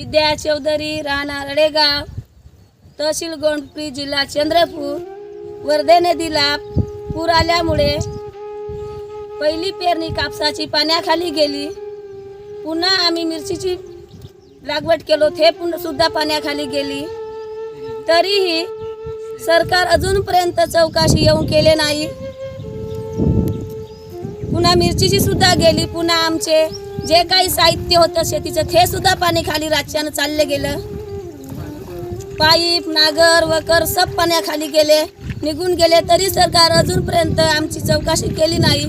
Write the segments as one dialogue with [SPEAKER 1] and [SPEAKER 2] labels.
[SPEAKER 1] विद्या चौधरी राहणार रडेगाव तहसील गोंडपी जिल्हा चंद्रपूर वर्धे नदीला पूर आल्यामुळे पहिली पेरणी कापसाची पाण्याखाली गेली. पुन्हा आम्ही मिरचीची लागवड केलो ते सुद्धा पाण्याखाली गेली. तरीही सरकार अजूनपर्यंत चौकाशी येऊन केले नाही. पुन्हा मिरचीची सुद्धा गेली पुन्हा आमचे जे काही साहित्य होतं शेतीचं ते सुद्धा पाणी खाली राज्यानं चाललं गेलं. पाईप नागर वकर सब पाण्याखाली गेले. निघून गेले तरी सरकार अजूनपर्यंत आमची चौकशी केली नाही.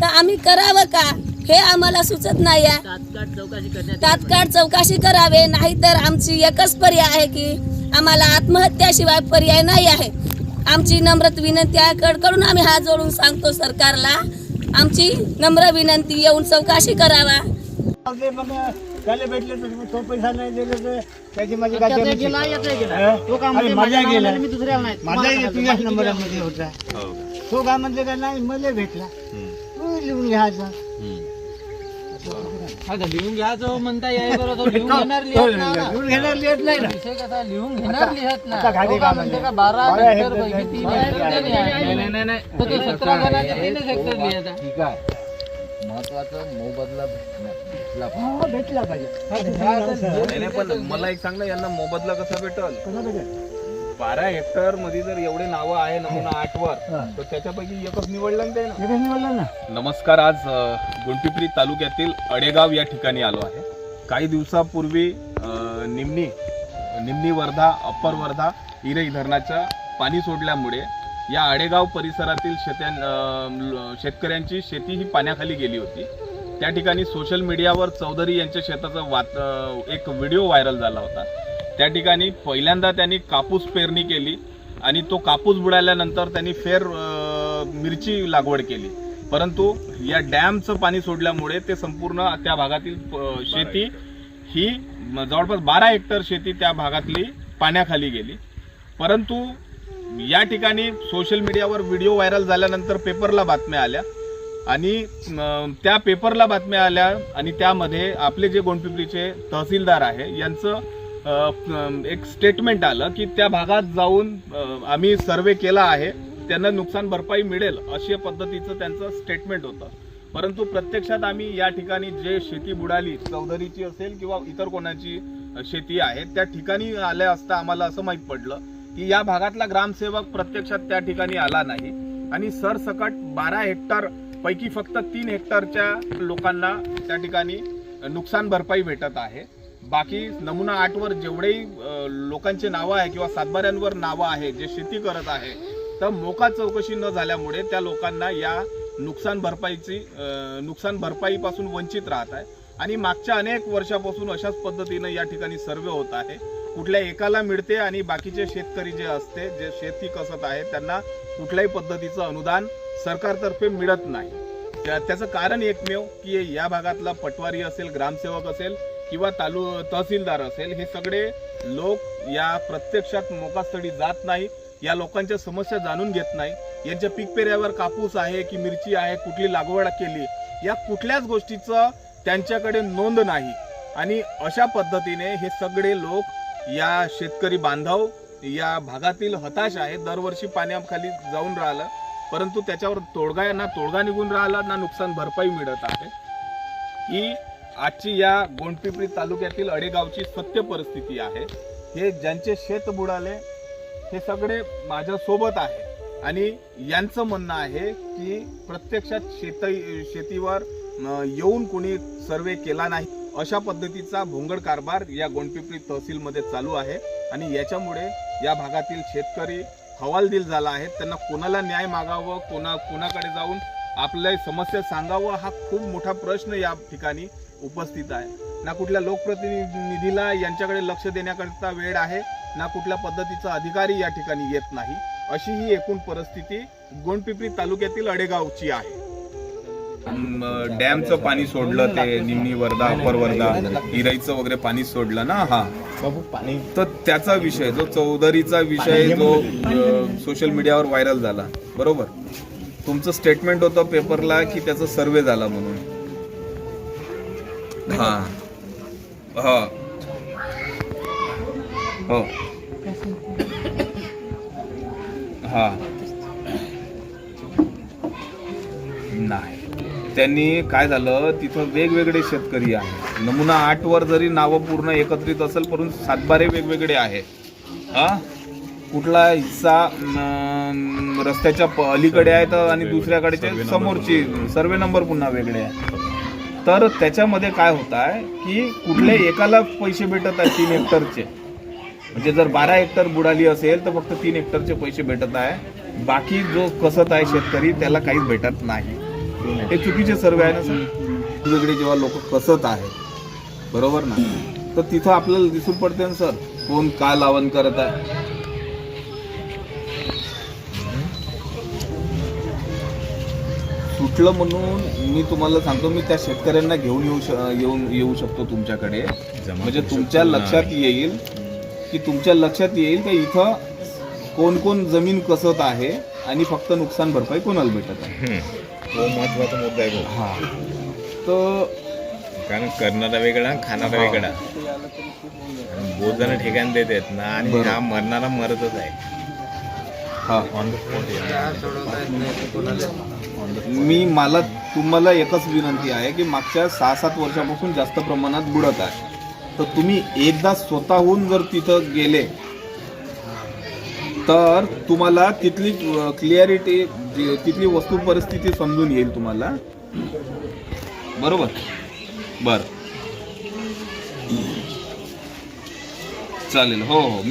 [SPEAKER 1] तर आम्ही करावं का? हे आम्हाला सुचत नाही आहे.
[SPEAKER 2] तात्काळ चौकशी
[SPEAKER 1] करावे नाहीतर आमची एकच पर्याय आहे की आम्हाला आत्महत्याशिवाय पर्याय नाही आहे. आमची नम्रत विनंती आहे कडकडून आम्ही हात जोडून सांगतो सरकारला आमची नम्र विनंती येऊन चौकशी करावा.
[SPEAKER 3] ते मग त्याला भेटले तर तो पैसा नाही दिले तर त्याची माझी
[SPEAKER 2] त्यात
[SPEAKER 3] काय
[SPEAKER 2] एक गेला याचा एक गेला.
[SPEAKER 3] हा?
[SPEAKER 2] तो का
[SPEAKER 3] अरे
[SPEAKER 2] म्हणजे
[SPEAKER 3] माझ्या
[SPEAKER 2] माझ्या
[SPEAKER 3] गेला.
[SPEAKER 2] नावाने मी दुसऱ्याला नाही.
[SPEAKER 3] माझा
[SPEAKER 2] तुम्हाला
[SPEAKER 3] तुझ्याच
[SPEAKER 2] सांगतो.
[SPEAKER 3] नंबरमध्ये होता. तो काय म्हणते का नाही मला भेटला. तू लिहून घ्यायचा
[SPEAKER 4] आता लिहून घ्यायचं म्हणता याय बरं तो लिहून घेणार
[SPEAKER 3] तो
[SPEAKER 4] लिहत नाही. ना.
[SPEAKER 3] लिहून घेणार लिहत नाही ना.
[SPEAKER 4] विषय कसा लिहून घेणार लिहत ना
[SPEAKER 3] आता खाली
[SPEAKER 4] तो काय म्हणते का बारा
[SPEAKER 3] बारा
[SPEAKER 4] हेक्टर
[SPEAKER 3] हेक्टर
[SPEAKER 4] पैकी तीन
[SPEAKER 3] बारा
[SPEAKER 4] हेक्टर
[SPEAKER 3] हेक्टर
[SPEAKER 4] नाही. आहे.
[SPEAKER 5] नाही नाही नाही.
[SPEAKER 4] तर तो सतरा जणांचे तीनच हेक्टर
[SPEAKER 5] ठीक आहे. महत्वाचं मोबदला भेटला
[SPEAKER 3] हा, भेटला पाहिजे.
[SPEAKER 6] नाही पण मला एक सांग ना यांना मोबदला कसा भेटल?
[SPEAKER 3] कसा भेटेल?
[SPEAKER 6] बारा हेक्टरमध्ये जर एवढे नावं आहे नमुना आठ वर
[SPEAKER 3] हा.
[SPEAKER 6] तर त्याच्यापैकी एकच निवडलं ना ते ना.
[SPEAKER 3] एकच निवडला ना
[SPEAKER 6] नमस्कार आज अ, गुंटिप्री तालुक्यातील अडेगाव या ठिकाणी आलो आहे. काही दिवसापूर्वी अ, निमणी निमणी वर्धा अप्पर वर्धा इरई धरणाच्या पाणी सोडल्यामुळे या आडेगाव परिसरातील शेत्यां शेतकऱ्यांची शेती ही पाण्याखाली गेली होती. त्या ठिकाणी सोशल मीडियावर चौधरी यांच्या शेताचा वात एक व्हिडिओ व्हायरल झाला होता. त्या ठिकाणी पहिल्यांदा त्यांनी कापूस पेरणी केली आणि तो कापूस बुडाल्यानंतर त्यांनी फेर मिरची लागवड केली. परंतु या डॅमचं पाणी सोडल्यामुळे ते संपूर्ण त्या भागातील शेती ही जवळपास बारा हेक्टर शेती त्या भागातली पाण्याखाली गेली. परंतु या ठिकाणी सोशल मीडियावर व्हिडिओ व्हायरल झाल्यानंतर पेपरला बातम्या आल्या. आणि त्या पेपरला बातम्या आल्या आणि त्यामध्ये आपले जे गोंडपिंपरीचे तहसीलदार आहे यांचं एक स्टेटमेंट आलं की त्या भागात जाऊन आम्ही सर्वे केला आहे त्यांना नुकसान भरपाई मिळेल अशा पद्धतीचं त्यांचं स्टेटमेंट होतं. परंतु प्रत्यक्षात आम्ही या ठिकाणी जे शेती बुडाली चौधरीची असेल किंवा इतर कोणाची शेती आहे त्या ठिकाणी आल्या असता आम्हाला असं माहीत पडलं की या भागातला ग्रामसेवक प्रत्यक्षात त्या ठिकाणी आला नाही. आणि सरसकट बारा हेक्टर पैकी फक्त तीन हेक्टरच्या लोकांना त्या ठिकाणी नुकसान भरपाई भेटत आहे. बाकी नमुना आठवर जेवढेही लोकांचे नावं आहे किंवा सातबाऱ्यांवर नावं आहे जे शेती करत आहे तर मोका चौकशी न झाल्यामुळे त्या लोकांना या नुकसान भरपाईची नुकसान भरपाईपासून वंचित राहत आहे. आणि मागच्या अनेक वर्षापासून अशाच पद्धतीनं या ठिकाणी सर्वे होत आहे. कुठल्या एकाला मिळते आणि बाकीचे शेतकरी जे असते जे शेती कसत आहे त्यांना कुठल्याही पद्धतीचं अनुदान सरकारतर्फे मिळत नाही. त्याचं कारण एकमेव की या भागातला पटवारी असेल ग्रामसेवक असेल किंवा तालु तहसीलदार असेल हे सगळे लोक या प्रत्यक्षात मोकास्थळी जात नाही या लोकांच्या समस्या जाणून घेत नाही यांच्या पीक पेऱ्यावर कापूस आहे की मिरची आहे कुठली लागवड केली या कुठल्याच गोष्टीचं त्यांच्याकडे नोंद नाही. आणि अशा पद्धतीने हे सगळे लोक या शेतकरी बांधव या भागातील हताश आहे दरवर्षी पाण्याखाली जाऊन राहिलं. परंतु त्याच्यावर तोडगा ना तोडगा निघून राहिला ना नुकसान भरपाई मिळत आहे. ही आजची या गोंडपिपरी तालुक्यातील अडेगावची सत्य परिस्थिती आहे. हे ज्यांचे शेत बुडाले हे सगळे माझ्यासोबत आहे आणि यांचं म्हणणं आहे की प्रत्यक्षात शेत शेतीवर येऊन कोणी सर्वे केला नाही. अशा पद्धतीचा भोंगड कारभार या गोंडपिपरी तहसीलमध्ये चालू आहे आणि याच्यामुळे या भागातील शेतकरी हवालदिल झाला आहे. त्यांना कोणाला न्याय मागावं कोणा कोणाकडे जाऊन आपल्या समस्या सांगावं हा खूप मोठा प्रश्न या ठिकाणी उपस्थित आहे. ना कुठल्या लोकप्रतिनिधीला यांच्याकडे लक्ष देण्याकरता वेळ आहे ना कुठल्या पद्धतीचा अधिकारी या ठिकाणी येत नाही. अशी ही एकूण परिस्थिती गोंडपिपरी तालुक्यातील अडेगावची आहे. डॅमचं पाणी सोडलं ते निमणी वर्धा अप्पर वर्धा इराईचं वगैरे पाणी सोडलं ना? हा. तर त्याचा विषय जो चौधरीचा विषय जो सोशल मीडियावर व्हायरल झाला बरोबर? तुमचं स्टेटमेंट होतं पेपरला की त्याचा सर्वे झाला म्हणून. हा. हा. हो. हा. नाही. त्यांनी काय झालं तिथं वेगवेगळे शेतकरी आहे नमुना आठ वर जरी नावं पूर्ण एकत्रित असेल परंतु सातबारे वेगवेगळे आहे हा? कुठला हिस्सा रस्त्याच्या प- अलीकडे आहे तर आणि दुसऱ्याकडेचे समोरची सर्वे नंबर पुन्हा वेगळे आहे. तर त्याच्यामध्ये काय होत आहे की कुठल्या एकाला पैसे भेटत आहे तीन हेक्टरचे. म्हणजे जर बारा हेक्टर बुडाली असेल तर फक्त तीन हेक्टरचे पैसे भेटत आहे. बाकी जो कसत आहे शेतकरी त्याला काहीच भेटत नाही. हे चुकीचे सर्वे आहे ना सर? वेगळे जेव्हा लोक कसत आहे बरोबर ना? तर तिथं आपल्याला दिसून पडते ना सर कोण का लावण करत आहे? सुटलं म्हणून मी तुम्हाला सांगतो मी त्या शेतकऱ्यांना घेऊन येऊ येऊन येऊ शकतो तुमच्याकडे. म्हणजे तुमच्या लक्षात येईल की तुमच्या लक्षात येईल की इथं कोण कोण जमीन कसत आहे आणि फक्त नुकसान भरपाई कोणाला भेटत आहे?
[SPEAKER 7] तो महत्त्वाचा मुद्दा आहे भाऊ.
[SPEAKER 6] हा तर
[SPEAKER 7] कारण करणारा वेगळा खाणारा. वेगळा आणि बहुत जण ठिकाण देतात ना आणि. हा मरणारा मरतच आहे
[SPEAKER 6] हा
[SPEAKER 7] ऑन द स्पॉट
[SPEAKER 6] मी मला तुम्हाला एकच विनंती आहे की मागच्या सहा सात वर्षापासून जास्त प्रमाणात बुडत आहे तर तुम्ही एकदा स्वतःहून जर तिथं गेले तर तुम्हाला तिथली क्लिअरिटी तिथली वस्तू परिस्थिती समजून येईल तुम्हाला. बरोबर? बर. चालेल. हो हो.